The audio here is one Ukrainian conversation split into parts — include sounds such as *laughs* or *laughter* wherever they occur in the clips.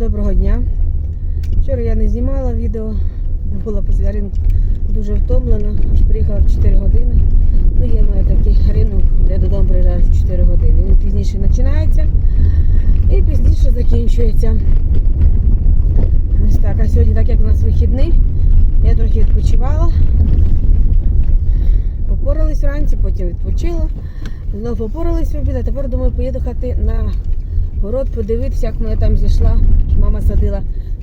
доброго дня. Вчора я не знімала відео, була після ринку дуже втомлена, аж приїхала в 4 години. Ну, є в такий ринок, де додому приїжджаю в 4 години. Він пізніше починається і пізніше закінчується. Ось так, а сьогодні, так як у нас вихідний, я трохи відпочивала. Попорались вранці, потім відпочила. Знову попорались в обід, а тепер думаю поїхати на город, подивитися, як мене там зійшла. Мама садила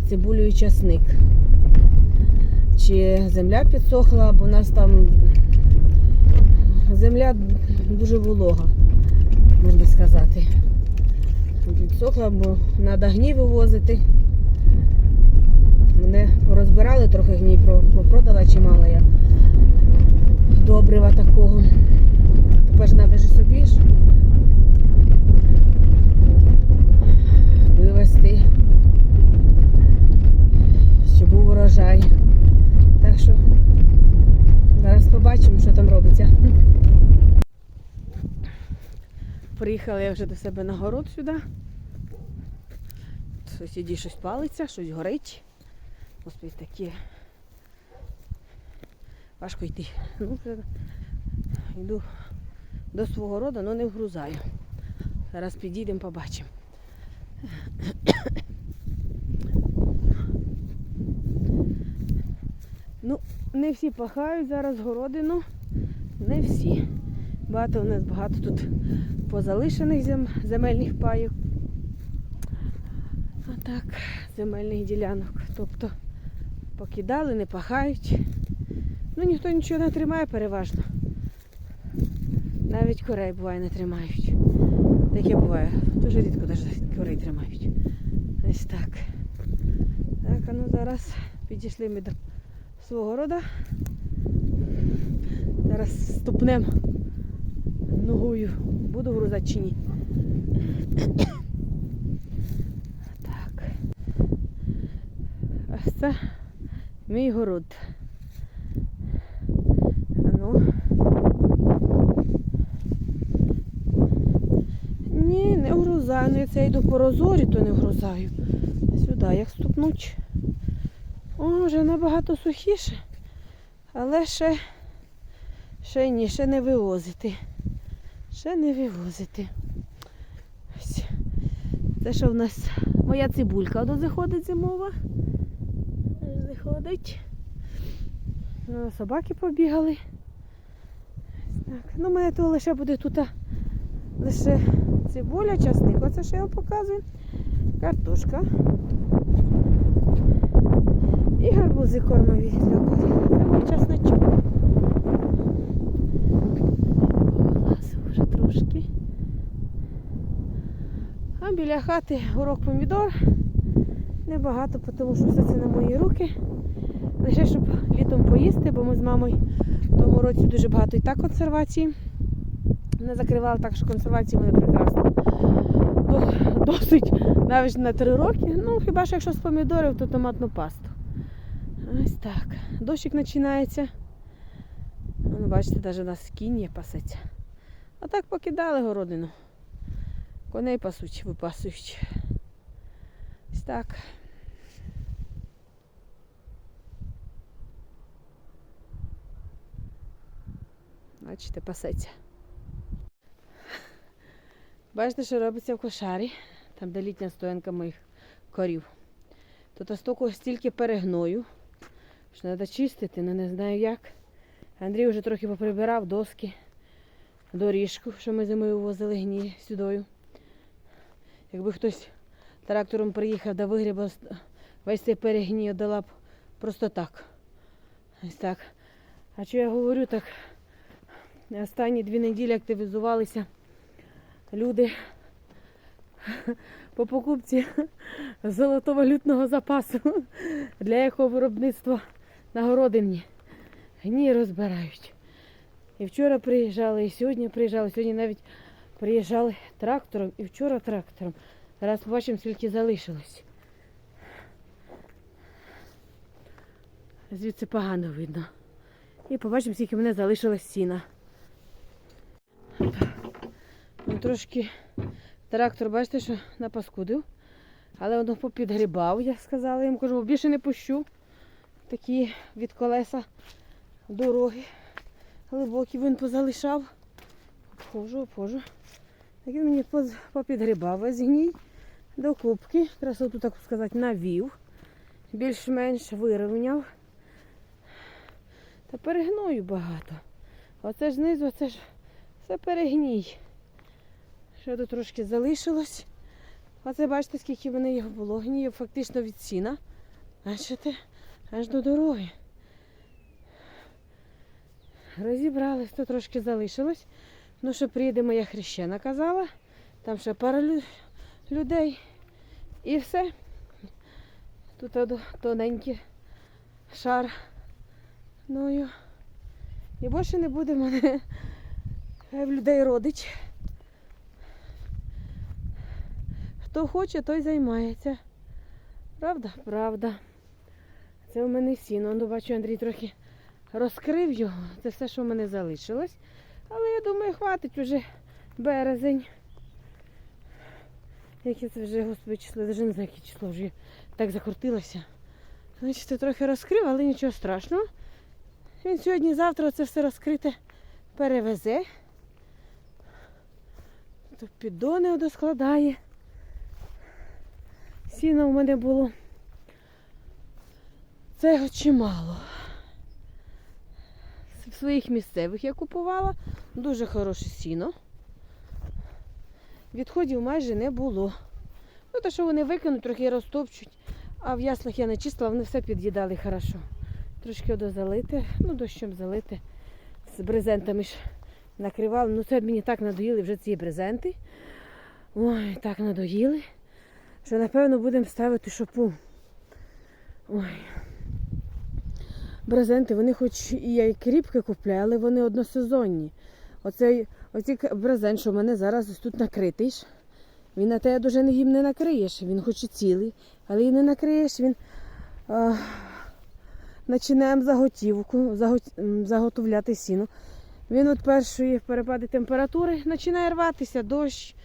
цибулю і часник. Чи земля підсохла, бо у нас там земля дуже волога, можна сказати. Підсохла, бо треба гній вивозити. Мене розбирали трохи гній, попродала чимало я добрива такого. Тепер треба ж собі ж вивезти, щоб був урожай. Так що зараз побачимо, що там робиться. Приїхала я вже до себе на город сюди. Сусіді щось палиться, щось горить. Ось такі. Важко йти. Ну, йду до свого роду, але не вгрузаю. Зараз підійдемо, побачимо. Ну, не всі пахають зараз городину. Не всі. Багато у нас багато тут позалишених зем, земельних паїв. А так, земельних ділянок. Тобто покидали, не пахають. Ну ніхто нічого не тримає переважно. Навіть корей буває не тримають. Таке буває. Дуже рідко навіть корей тримають. Ось так. Так, а ну зараз підійшли ми до свого рода. Зараз ступнем ногою. Буду грузати чи ні. Так. Ось це мій город. Ну. Ні, не вгрузаю. Ну, якщо я йду по розорі, то не вгрузаю. Сюди, як ступнуть. О, вже набагато сухіше. Але ще, ще ні, ще не вивозити. Ще не вивозити. Ось. Це що в нас моя цибулька воно заходить зимова. Заходить. Ну, собаки побігали. Так. Ну, мене то лише буде тут лише цибуля, часник. Оце що я вам показую. Картошка. І гарбузи кормові для котів. Це мій часничок. Повилазив. А біля хати горох помідор. Небагато, тому що все це на мої руки. Лише щоб літом поїсти, бо ми з мамою в тому році дуже багато і так консервації. Не закривали так, що консервації вони прекрасно. Досить навіть на три роки. Ну, хіба що якщо з помідорів, то томатну пасту. Ось так. Дощик починається. Ну, бачите, навіть у нас кінь є пасеться. А так покидали городину. Коней пасуть, випасують. Ось так. Бачите, пасеться. Бачите, що робиться в кошарі, там де літня стоянка моїх корів. Тут стільки, стільки перегною, що треба чистити, але не знаю як. Андрій вже трохи поприбирав доски, доріжку, що ми зимою возили гній сюдою. Якби хтось трактором приїхав да вигрібав весь цей перегній, дала б просто так. Ось так. А що я говорю, так останні дві неділі активізувалися люди *laughs* по покупці *laughs* золотовалютного запасу *laughs* для якого виробництва на городині. Гній розбирають. І вчора приїжджали, і сьогодні приїжджали. Сьогодні навіть приїжджали трактором і вчора трактором. Зараз побачимо, скільки залишилось. Звідси погано видно. І побачимо, скільки в мене залишилось сіна. Ну, трошки трактор, бачите, що напаскудив. Але воно попідгрібав, я сказала. Йому кажу, більше не пущу. Такі від колеса дороги. Глибокі він позалишав. Обхожу, обхожу. Так він мені попідгрібав весь гній до кубки. Красоту, так сказати, навів. Більш-менш вирівняв. Та перегною багато. Оце ж знизу, оце ж все перегній. Ще тут трошки залишилось. Оце бачите, скільки в мене його було. Гнію фактично від сіна. Бачите, аж до дороги. Розібрались, то трошки залишилось. Ну, що приїде моя хрещена, казала. Там ще пара лю- людей. І все. Тут тоненький шар. Ну, і більше не буде в мене хай в людей родич. Хто хоче, той займається. Правда? Правда. Це у мене сіно. Ну, бачу, Андрій трохи розкрив його. Це все, що в мене залишилось. Але я думаю, хватить уже березень. Яке це вже, господи, число, я навіть не знаю, яке число вже так закрутилося. Значить, це трохи розкрив, але нічого страшного. Він сьогодні-завтра це все розкрите перевезе. То піддони одоскладає. Сіна у мене було. Це його чимало. Своїх місцевих я купувала. Дуже хороше сіно. Відходів майже не було. Ну, те, що вони викинуть, трохи розтопчуть. А в яслах я не чистила, вони все під'їдали хорошо. Трошки дозалити, ну дощом залити. З брезентами ж накривали. Ну це мені так надоїли вже ці брезенти. Ой, так надоїли, що напевно будемо ставити шопу. Ой. Брезенти, вони хоч і я і кріпки купляю, але вони односезонні. Оцей, оцей брезент, що в мене зараз тут накритий. Він на те дуже їм не накриєш. Він хоч і цілий, але і не накриєш, він а, починаємо заготівку, заго- заготовляти сіно. Він від першої перепади температури починає рватися, дощ.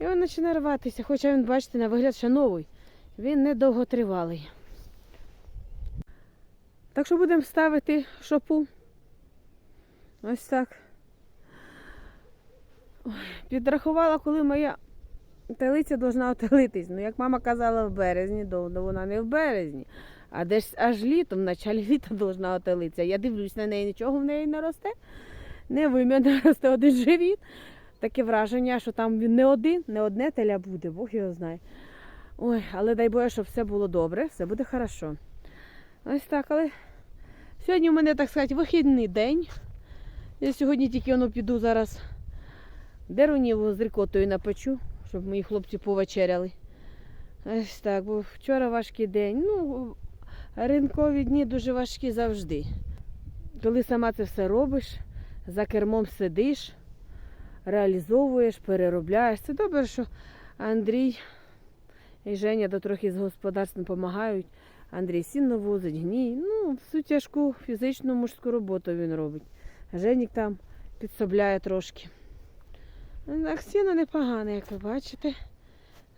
І він починає рватися, хоча він, бачите, на вигляд ще новий. Він не довготривалий. Так що будемо ставити шопу. Ось так. Підрахувала, коли моя телиця повинна отелитись. Ну, як мама казала, в березні, то вона не в березні. А десь аж літом, в началі літа повинна отелитися. Я дивлюсь на неї, нічого в неї не росте. Не вим'я, росте один живіт. Таке враження, що там він не один, не одне теля буде, Бог його знає. Ой, але дай Боже, щоб все було добре, все буде хорошо. Ось так, але сьогодні у мене, так сказати, вихідний день. Я сьогодні тільки воно піду зараз дерунів з рикотою напечу, щоб мої хлопці повечеряли. Ось так, бо вчора важкий день. Ну, ринкові дні дуже важкі завжди. Коли сама це все робиш, за кермом сидиш, реалізовуєш, переробляєш. Це добре, що Андрій і Женя до трохи з господарством допомагають. Андрій сіно возить, гній. Ну, всю тяжку фізичну мужську роботу він робить. Женік там підсобляє трошки. Так, сіно непогане, як ви бачите.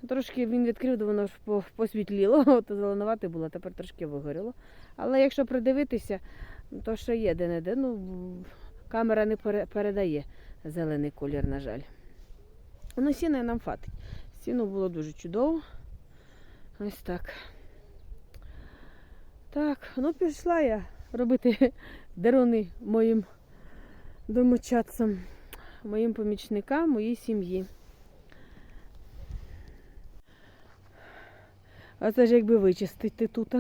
Трошки він відкрив, то воно ж посвітліло, *laughs* то зеленувати було, тепер трошки вигоріло. Але якщо придивитися, то ще є де-не-де. Ну, камера не передає зелений колір, на жаль. Ну, сіно нам фатить. Сіно було дуже чудово. Ось так. Так, ну пішла я робити *laughs* деруни моїм домочадцям, моїм помічникам, моїй сім'ї. А це ж якби вичистити тут.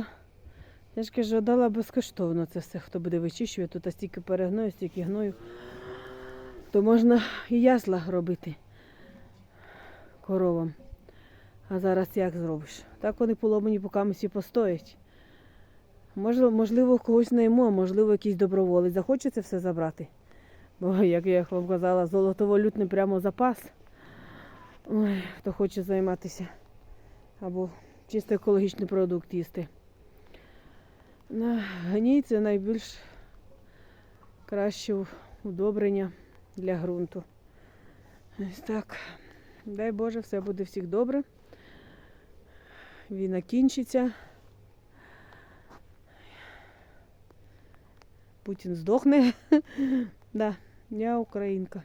Я ж кажу, дала безкоштовно це все, хто буде вичищувати, тут стільки перегною, стільки гною. То можна і ясла робити коровам. А зараз як зробиш? Так вони поломані поки всі постоять. Можливо, когось найму, а можливо, якийсь доброволець захоче це все забрати. Бо, як я вам казала, золотовалютний прямо запас. Ой, хто хоче займатися. Або чисто екологічний продукт їсти. На гній це найбільш краще удобрення для ґрунту. Ось так. Дай Боже, все буде всіх добре. війна кінчиться. Путін здохне. *laughs* да, я українка.